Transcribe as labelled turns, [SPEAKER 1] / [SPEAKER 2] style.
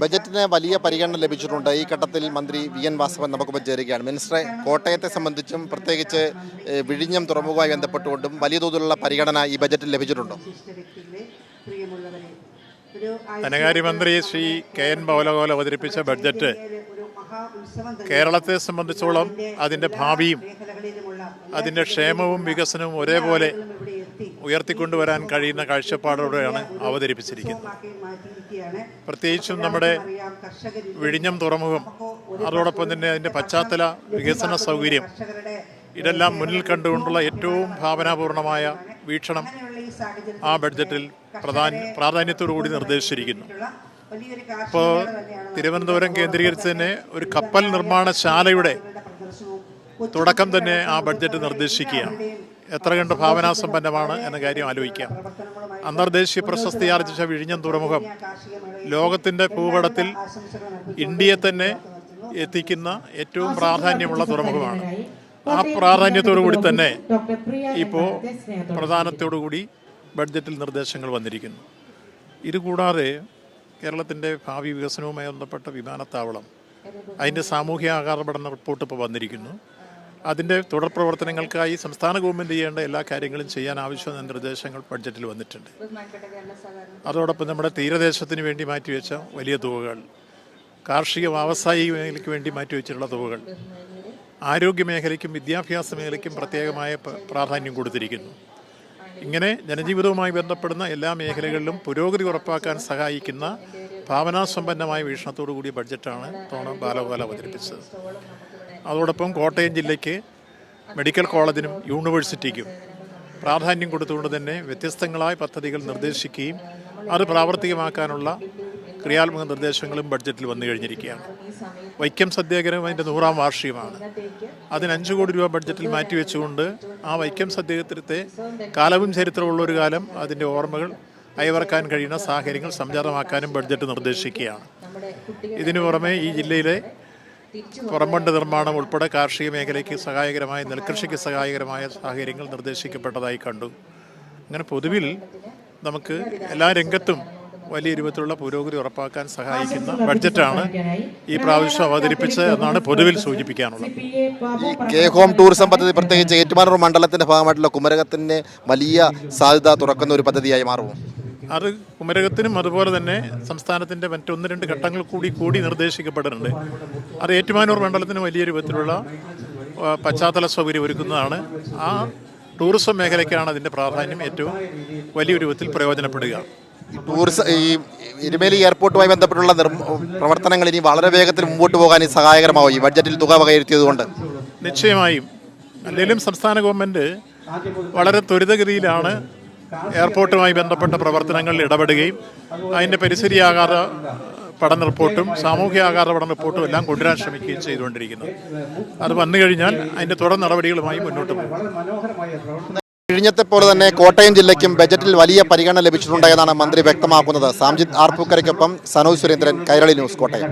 [SPEAKER 1] ബജറ്റിന് വലിയ പരിഗണന ലഭിച്ചിട്ടുണ്ട്. ഈ ഘട്ടത്തിൽ മന്ത്രി വി എൻ വാസവൻ നമുക്ക് ചേരുകയാണ്. മിനിസ്റ്ററെ കോട്ടയത്തെ സംബന്ധിച്ചും പ്രത്യേകിച്ച് വിഴിഞ്ഞം തുറമുഖമായി ബന്ധപ്പെട്ടുകൊണ്ടും വലിയ തോതിലുള്ള പരിഗണന ഈ ബജറ്റിൽ ലഭിച്ചിട്ടുണ്ടോ?
[SPEAKER 2] ധനകാര്യമന്ത്രി ശ്രീ കെ എൻ ബൗലഗോൽ അവതരിപ്പിച്ച ബഡ്ജറ്റ് കേരളത്തെ സംബന്ധിച്ചോളം അതിന്റെ ഭാവിയും അതിന്റെ ക്ഷേമവും വികസനവും ഒരേപോലെ ഉയർത്തിക്കൊണ്ടുവരാൻ കഴിയുന്ന കാഴ്ചപ്പാടോടെയാണ് അവതരിപ്പിച്ചിരിക്കുന്നത്. പ്രത്യേകിച്ചും നമ്മുടെ വിഴിഞ്ഞം തുറമുഖം. അതോടൊപ്പം തന്നെ അതിന്റെ പശ്ചാത്തല വികസന സൗകര്യം. ഇതെല്ലാം മുന്നിൽ കണ്ടുകൊണ്ടുള്ള ഏറ്റവും ഭാവനാപൂർണമായ വീക്ഷണം ആ ബഡ്ജറ്റിൽ പ്രധാന പ്രാധാന്യത്തോടു കൂടി നിർദ്ദേശിച്ചിരിക്കുന്നു. ഇപ്പോൾ തിരുവനന്തപുരം കേന്ദ്രീകരിച്ച് തന്നെ ഒരു കപ്പൽ നിർമ്മാണശാലയുടെ തുടക്കം തന്നെ ആ ബഡ്ജറ്റ് നിർദ്ദേശിക്കുകയാണ്. എത്ര കണ്ട് ഭാവനാസമ്പന്നമാണ് എന്ന കാര്യം ആലോചിക്കാം. അന്തർദേശീയ പ്രശസ്തി ആർജിച്ച വിഴിഞ്ഞം തുറമുഖം ലോകത്തിന്റെ ഭൂപടത്തിൽ ഇന്ത്യയെ തന്നെ എത്തിക്കുന്ന ഏറ്റവും പ്രാധാന്യമുള്ള തുറമുഖമാണ്. ആ പ്രാധാന്യത്തോടു കൂടി തന്നെ ഇപ്പോൾ പ്രധാനത്തോടു കൂടി ബഡ്ജറ്റിൽ നിർദ്ദേശങ്ങൾ വന്നിരിക്കുന്നു. ഇതുകൂടാതെ കേരളത്തിന്റെ ഭാവി വികസനവുമായി ബന്ധപ്പെട്ട വിമാനത്താവളം അതിന്റെ സാമൂഹ്യ ആഘാത പഠന റിപ്പോർട്ട് ഇപ്പോൾ വന്നിരിക്കുന്നു. അതിന്റെ തുടർ പ്രവർത്തനങ്ങൾക്കായി സംസ്ഥാന ഗവൺമെന്റ് ചെയ്യേണ്ട എല്ലാ കാര്യങ്ങളും ചെയ്യാൻ ആവശ്യമായ നിർദ്ദേശങ്ങൾ ബഡ്ജറ്റിൽ വന്നിട്ടുണ്ട്. അതോടൊപ്പം നമ്മുടെ തീരദേശത്തിന് വേണ്ടി മാറ്റിവെച്ച വലിയ തുകകൾ കാർഷിക വ്യാവസായിക മേഖലയ്ക്ക് വേണ്ടി മാറ്റിവെച്ചിട്ടുള്ള തുകകൾ ആരോഗ്യ മേഖലയ്ക്കും വിദ്യാഭ്യാസ മേഖലയ്ക്കും പ്രത്യേകമായ പ്രാധാന്യം കൊടുത്തിരിക്കുന്നു. ഇങ്ങനെ ജനജീവിതവുമായി ബന്ധപ്പെടുന്ന എല്ലാ മേഖലകളിലും പുരോഗതി ഉറപ്പാക്കാൻ സഹായിക്കുന്ന ഭാവനാസമ്പന്നമായ വീക്ഷണത്തോടു കൂടിയ ബഡ്ജറ്റാണ് തോണ ബാലഗോപാൽ അവതരിപ്പിച്ചത്. അതോടൊപ്പം കോട്ടയം ജില്ലയ്ക്ക് മെഡിക്കൽ കോളേജിനും യൂണിവേഴ്സിറ്റിക്കും പ്രാധാന്യം കൊടുത്തുകൊണ്ട് തന്നെ വ്യത്യസ്തങ്ങളായ പദ്ധതികൾ നിർദ്ദേശിക്കുകയും അത് പ്രാവർത്തികമാക്കാനുള്ള ക്രിയാത്മക നിർദ്ദേശങ്ങളും ബഡ്ജറ്റിൽ വന്നു കഴിഞ്ഞിരിക്കുകയാണ്. വൈക്കം സത്യാഗ്രഹം അതിന്റെ നൂറാം വാർഷികമാണ്. അതിന് അഞ്ച് കോടി രൂപ ബഡ്ജറ്റിൽ മാറ്റിവെച്ചുകൊണ്ട് ആ വൈക്കം സത്യാഗ്രഹത്തെ കാലവും ചരിത്രമുള്ള ഒരു കാലം അതിന്റെ ഓർമ്മകൾ അയവർക്കാൻ കഴിയുന്ന സാഹചര്യങ്ങൾ സംജാതമാക്കാനും ബഡ്ജറ്റ് നിർദ്ദേശിക്കുകയാണ്. ഇതിനു പുറമെ ഈ ജില്ലയിലെ പുറംബണ്ട് നിർമ്മാണം ഉൾപ്പെടെ കാർഷിക മേഖലയ്ക്ക് സഹായകരമായ നെൽകൃഷിക്ക് സഹായകരമായ സാഹചര്യങ്ങൾ നിർദ്ദേശിക്കപ്പെട്ടതായി കണ്ടു. അങ്ങനെ പൊതുവിൽ നമുക്ക് എല്ലാ രംഗത്തും വലിയ രൂപത്തിലുള്ള പുരോഗതി ഉറപ്പാക്കാൻ സഹായിക്കുന്ന ബഡ്ജറ്റാണ് ഈ പ്രാവശ്യം അവതരിപ്പിച്ചത് എന്നാണ് പൊതുവിൽ സൂചിപ്പിക്കാനുള്ളത്.
[SPEAKER 1] ഈ കെ ഹോം ടൂറിസം പദ്ധതി പ്രത്യേകിച്ച് ഏറ്റുമാനൂർ മണ്ഡലത്തിന്റെ ഭാഗമായിട്ടുള്ള കുമരകത്തിന് വലിയ സാധ്യത തുറക്കുന്ന ഒരു പദ്ധതിയായി മാറുമോ?
[SPEAKER 2] അത് കുമരകത്തിനും അതുപോലെ തന്നെ സംസ്ഥാനത്തിന്റെ മറ്റൊന്ന് രണ്ട് ഘട്ടങ്ങൾ കൂടി കൂടി നിർദ്ദേശിക്കപ്പെടുന്നുണ്ട് അത് ഏറ്റുമാനൂർ മണ്ഡലത്തിന് വലിയ രൂപത്തിലുള്ള പശ്ചാത്തല സൗകര്യം ഒരുക്കുന്നതാണ്. ആ ടൂറിസം മേഖലയ്ക്കാണ് അതിന്റെ പ്രാധാന്യം ഏറ്റവും വലിയ രൂപത്തിൽ പ്രയോജനപ്പെടുക.
[SPEAKER 1] ടൂറിസം ഈ എരുമേലി എയർപോർട്ടുമായി ബന്ധപ്പെട്ടുള്ള പ്രവർത്തനങ്ങൾ ഇനി വളരെ വേഗത്തിൽ മുമ്പോട്ട് പോകാൻ ഈ സഹായകരമാവും. ഈ ബഡ്ജറ്റിൽ തുക വകയിരുത്തിയതുകൊണ്ട്.
[SPEAKER 2] നിശ്ചയമായും. അല്ലെങ്കിലും സംസ്ഥാന ഗവൺമെന്റ് വളരെ ത്വരിതഗതിയിലാണ് എയർപോർട്ടുമായി ബന്ധപ്പെട്ട പ്രവർത്തനങ്ങളിൽ ഇടപെടുകയും അതിന്റെ പരിസ്ഥിതി ആഘാത പഠന റിപ്പോർട്ടും സാമൂഹ്യ ആകാര പഠന റിപ്പോർട്ടും എല്ലാം കൊണ്ടുവരാൻ ശ്രമിക്കുകയും ചെയ്തുകൊണ്ടിരിക്കുന്നു. അത് വന്നു കഴിഞ്ഞാൽ അതിന്റെ തുടർ നടപടികളുമായി മുന്നോട്ട് പോകും.
[SPEAKER 1] കഴിഞ്ഞത്തെ പോലെ തന്നെ കോട്ടയം ജില്ലയ്ക്കും ബജറ്റിൽ വലിയ പരിഗണന ലഭിച്ചിട്ടുണ്ട് എന്നാണ് മന്ത്രി വ്യക്തമാക്കുന്നത്. സാംജിത് ആർപ്പൂക്കരയ്ക്കൊപ്പം സനോജ് സുരേന്ദ്രൻ കൈരളി ന്യൂസ് കോട്ടയം.